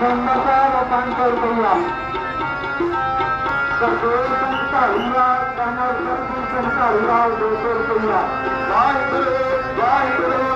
Vamos a dar o pan por ਕਰਦੋਲ Singh Dhariwal ਦਾ ਨਾਮ ਸਰਪੰਚ ਸਿੰਘ ਧਾਰੀਵਾਲ 200 ਰੁਪਇਆ ਵਾਹਿਗੁਰੂ ਵਾਹਿਗੁਰੂ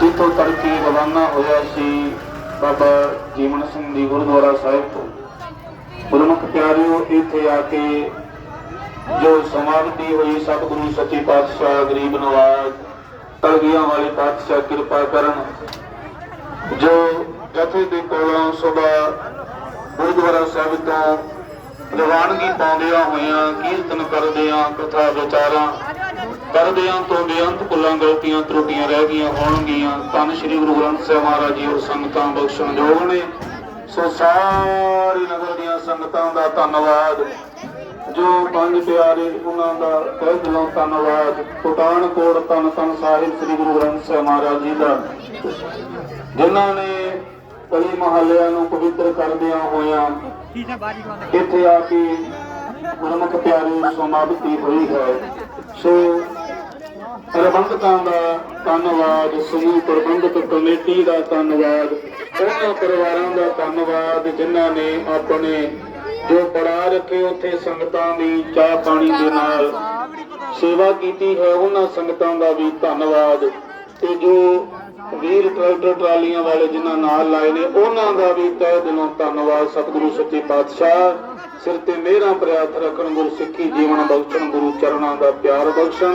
ਜਿੱਥੋਂ ਤੜਕੇ ਰਵਾਨਾ ਹੋਇਆ ਸੀ ਬਾਬਾ ਜੀਵਨ ਸਿੰਘ ਦੀ ਗੁਰਦੁਆਰਾ ਸਾਹਿਬ ਤੋਂ। ਗੁਰਮੁਖ ਪਿਆਰਿਓ, ਇੱਥੇ ਆ ਕੇ ਜੋ ਸਮਾਗਤੀ ਹੋਈ, ਸਤਿਗੁਰੂ ਸੱਚੇ ਪਾਤਸ਼ਾਹ, ਗਰੀਬ ਨਵਾਜ ਕਲਗੀਆਂ ਵਾਲੇ ਪਾਤਸ਼ਾਹ, ਕਿਰਪਾ ਕਰਨ, ਜੋ ਜਥੇ ਦੇ ਕੋਲੋਂ ਸਵੇਰ ਗੁਰਦੁਆਰਾ ਸਾਹਿਬ ਤੋਂ ਰਵਾਨਗੀ ਪਾਉਂਦਿਆਂ ਹੋਇਆਂ ਕੀਰਤਨ ਕਰਦਿਆਂ, ਕਥਾ ਵਿਚਾਰਾਂ ਕਰਦਿਆਂ ਤੋਂ ਬੇਅੰਤ ਕੁੱਲਾਂ ਗਲਤੀਆਂ ਤਰੁੱਟੀਆਂ ਰਹਿ ਗਈਆਂ ਹੋਣਗੀਆਂ, ਧੰਨ ਸ੍ਰੀ ਗੁਰੂ ਗ੍ਰੰਥ ਸਾਹਿਬ ਮਹਾਰਾਜ ਜੀ ਹੋਰ ਸੰਗਤਾਂ ਬਖਸ਼ਣ ਨੇ। ਸੋ ਸਾਰੀ ਨਗਰ ਦੀਆਂ ਸੰਗਤਾਂ ਦਾ ਧੰਨਵਾਦ। ਜੋ ਪੰਜ ਪਿਆਰੇ ਉਹਨਾਂ ਦਾ ਤਹਿ ਦਿਲੋਂ ਧੰਨਵਾਦ। ਪਠਾਨਕੋਟ ਧੰਨ ਧੰਨ ਸਾਹਿਬ ਸ੍ਰੀ ਗੁਰੂ ਗ੍ਰੰਥ ਸਾਹਿਬ ਮਹਾਰਾਜ ਜੀ ਦਾ। ਜਿਨ੍ਹਾਂ ਨੇ ਕਲੀ ਮਹੱਲਿਆਂ ਨੂੰ ਪਵਿੱਤਰ ਕਰਦਿਆਂ ਹੋਇਆਂ ਇੱਥੇ ਆ ਕੇ ਗੁਰਮੁਖ ਪਿਆਰੇ ਸਮਾਪਤੀ ਹੋਈ ਹੈ। ਸੋ ਪ੍ਰਬੰਧਕਾਂ ਦਾ ਧੰਨਵਾਦ, ਸਮੂਹ ਪ੍ਰਬੰਧਕ ਕਮੇਟੀ ਦਾ ਧੰਨਵਾਦ ਉਹਨਾਂ ਪਰਿਵਾਰਾਂ ਦਾ ਧੰਨਵਾਦ ਜਿਨ੍ਹਾਂ ਨੇ ਆਪਣੇ ਜੋ ਪੜਾ ਰੱਖੇ ਉੱਥੇ ਸੰਗਤਾਂ ਦੀ ਚਾਹ ਪਾਣੀ ਦੇ ਨਾਲ ਸੇਵਾ ਕੀਤੀ ਹੈ, ਉਹਨਾਂ ਸੰਗਤਾਂ ਦਾ ਵੀ ਧੰਨਵਾਦ। ਤੇ ਜੋ ਵੀਰ ਟਰੈਕਟਰ ਟਰਾਲੀਆਂ ਵਾਲੇ ਜਿਨ੍ਹਾਂ ਨਾਲ ਲਾਏ ਨੇ, ਉਹਨਾਂ ਦਾ ਵੀ ਤਹਿ ਦਿਲੋਂ ਧੰਨਵਾਦ। ਸਤਿਗੁਰੂ ਸੱਚੇ ਪਾਤਸ਼ਾਹ, ਸਿਰ ਤੇ ਮਿਹਰਾਂ ਪ੍ਰਿਆਤ ਰੱਖਣ ਗੁਰੂ ਸਿੱਖੀ ਜੀਵਨ ਬਖਸ਼ਣ, ਗੁਰੂ ਚਰਨਾਂ ਦਾ ਪਿਆਰ ਬਖਸ਼ਣ।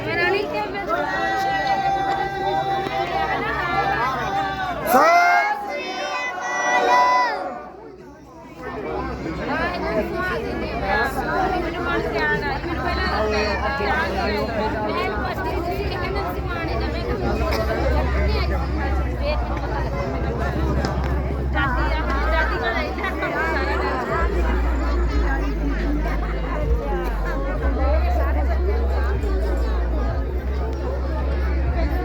Obrigada.